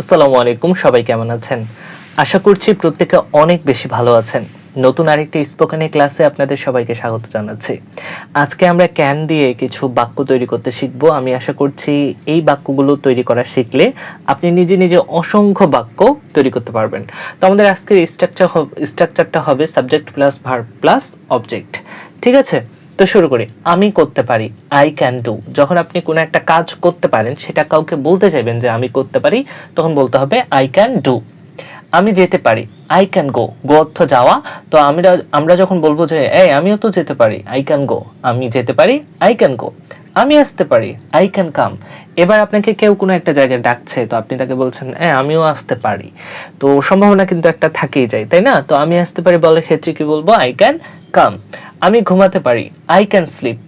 আসসালামু আলাইকুম, সবাই কেমন আছেন? আশা করছি প্রত্যেকে অনেক বেশি ভালো আছেন। নতুন আরেকটি স্পোকেনে ক্লাসে আপনাদের সবাইকে স্বাগত জানাচ্ছি। আজকে আমরা ক্যান দিয়ে কিছু বাক্য তৈরি করতে শিখব। আমি আশা করছি এই বাক্যগুলো তৈরি করা শিখলে আপনি নিজে নিজে অসংখ্য বাক্য তৈরি করতে পারবেন। তো আমাদের আজকের স্ট্রাকচার স্ট্রাকচারটা হবে subject plus verb plus object ঠিক আছে? তো শুরু করি। আমি করতে পারি আই ক্যান ডু যখন আপনি কোনো একটা কাজ করতে পারেন, সেটা কাউকে বলতে চাইবেন যে, আমি করতে পারি, তখন বলতে হবে আই ক্যান ডু আমি যেতে পারি আই ক্যান গো গো অর্থ যাওয়া। তো আমরা আমরা যখন বলব যে, এই, আমিও তো যেতে পারি আই ক্যান গো আমি যেতে পারি আই ক্যান গো আমি আসতে পারি আই ক্যান কাম এবার আপনাকে কেউ কোনো একটা জায়গায় ডাকছে, তো আপনি তাকে বলছেন হ্যাঁ আমিও আসতে পারি। তো সম্ভাবনা কিন্তু একটা থাকেই যায়, তাই না? তো আমি আসতে পারি বলার ক্ষেত্রে কি বলব? আই ক্যান কাম আমি ঘুমাতে পারি। আই ক্যান স্লিপ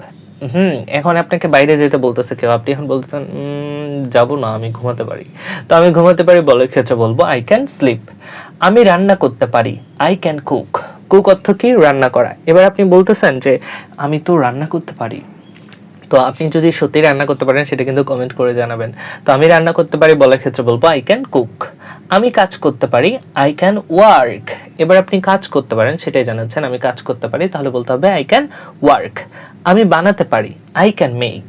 হুম, এখন আপনাকে বাইরে যেতে বলতেছে কেউ। আপনি এখন বলতেছেন যাব না, আমি ঘুমাতে পারি। তো আমি ঘুমাতে পারি বলার ক্ষেত্রে বলব আই ক্যান স্লিপ আমি রান্না করতে পারি। আই ক্যান কুক কুক অর্থ কি? রান্না করা। এবার আপনি বলতেছেন যে, আমি তো রান্না করতে পারি। তো আপনি যদি সত্যি রান্না করতে পারেন, সেটা কিন্তু কমেন্ট করে জানাবেন। তো আমি রান্না করতে পারি, বলার ক্ষেত্রে বলব আই ক্যান কুক আমি কাজ করতে পারি আই ক্যান ওয়ার্ক এবার আপনি কাজ করতে পারেন, সেটাই জানাচ্ছেন, আমি কাজ করতে পারি, তাহলে বলতে হবে আই ক্যান ওয়ার্ক আমি বানাতে পারি আই ক্যান মেক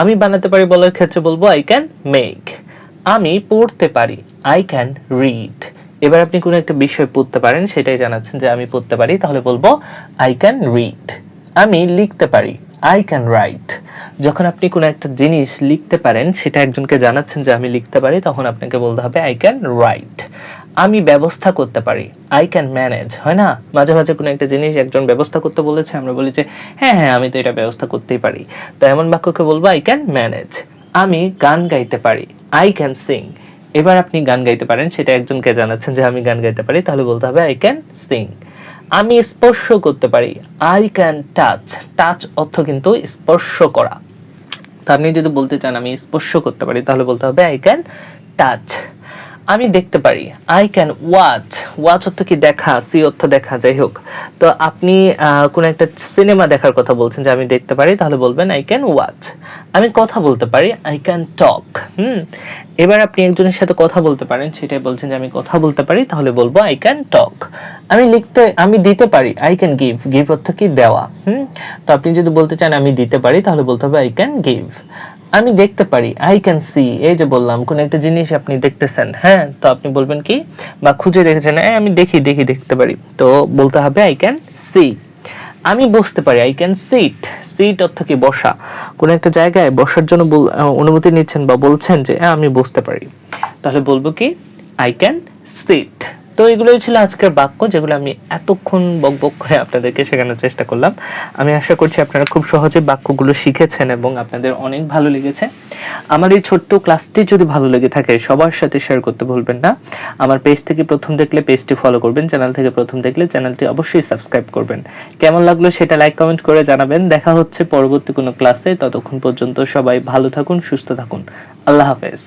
আমি বানাতে পারি, বলার ক্ষেত্রে বলব আই ক্যান মেক আমি পড়তে পারি আই ক্যান রিড এবার আপনি কোনো একটা বিষয় পড়তে পারেন, সেটাই জানাচ্ছেন যে, আমি পড়তে পারি, তাহলে বলব আই ক্যান রিড আমি লিখতে পারি আই ক্যান রাইট যখন আপনি কোনো একটা জিনিস লিখতে পারেন, সেটা একজনকে জানাচ্ছেন যে, আমি লিখতে পারি, তখন আপনাকে বলতে হবে আই ক্যান রাইট আমি ব্যবস্থা করতে পারি। আই ক্যান ম্যানেজ হয় না? মাঝে মাঝে কোনো একটা জিনিস একজন ব্যবস্থা করতে বলেছে, আমরা বলি যে হ্যাঁ হ্যাঁ আমি তো এটা ব্যবস্থা করতেই পারি। তো এমন বাক্যকে বলব আই ক্যান ম্যানেজ আমি গান গাইতে পারি। আই ক্যান সিং এবার আপনি গান গাইতে পারেন, সেটা একজনকে জানাচ্ছেন যে, আমি গান গাইতে পারি, তাহলে বলতে হবে আই ক্যান সিং আমি স্পর্শ করতে পারি। আই ক্যান টাচ টাচ অর্থ কিন্তু স্পর্শ করা। তো আপনি যদি বলতে চান আমি স্পর্শ করতে পারি, তাহলে বলতে হবে আই ক্যান টাচ আমি দেখতে পারি। আই ক্যান ওয়াচ ওয়াচ অর্থ কি দেখা সি অর্থ দেখা, যাই হোক। তো আপনি কোনো একটা সিনেমা দেখার কথা বলছেন যে আমি দেখতে পারি, তাহলে বলবেন আই ক্যান ওয়াচ আমি কথা বলতে পারি আই ক্যান টক হুম? এবার আপনি একজনের সাথে কথা বলতে পারেন, সেটাই বলছেন যে আমি কথা বলতে পারি, তাহলে বলব আই ক্যান টক আমি লিখতে, আমি দিতে পারি আই ক্যান গিভ গিভ অর্থ কি দেওয়া। হুম? তো আপনি যদি বলতে চান আমি দিতে পারি, তাহলে বলতে হবে আই ক্যান গিভ আমি দেখতে পারি আই ক্যান সি এই যে বললাম, কোন একটা জিনিস আপনি দেখতেছেন হ্যাঁ তো আপনি বলবেন কি? বা খুঁজে দেখেছেন হ্যাঁ আমি দেখি দেখি, দেখতে পারি। তো বলতে হবে আই ক্যান সি আমি বসতে পারি আই ক্যান সিট সিট অর্থ কি বসা? কোন একটা জায়গায় বসার জন্য অনুমতি নিচ্ছেন বা বলছেন যে হ্যাঁ আমি বসতে পারি। তাহলে বলব কি? আই ক্যান সিট তো এগুলোই ছিল আজকের বাক্য, যেগুলো আমি এতক্ষণ বক বক করে আপনাদেরকে শেখানোর চেষ্টা করলাম। আমি আশা করছি আপনারা খুব সহজে বাক্যগুলো শিখেছেন এবং আপনাদের অনেক ভালো লেগেছে। আমার এই ছোট্ট ক্লাসটি যদি ভালো লেগে থাকে, সবার সাথে শেয়ার করতে ভুলবেন না। আমার পেজ থেকে প্রথম দেখলে পেজটি ফলো করবেন চ্যানেল থেকে প্রথম দেখলে চ্যানেলটি অবশ্যই সাবস্ক্রাইব করবেন। কেমন লাগল সেটা লাইক কমেন্ট করে জানাবেন। দেখা হচ্ছে পরবর্তী কোনো ক্লাসে ততক্ষণ পর্যন্ত সবাই ভালো থাকুন, সুস্থ থাকুন। আল্লাহ হাফেজ।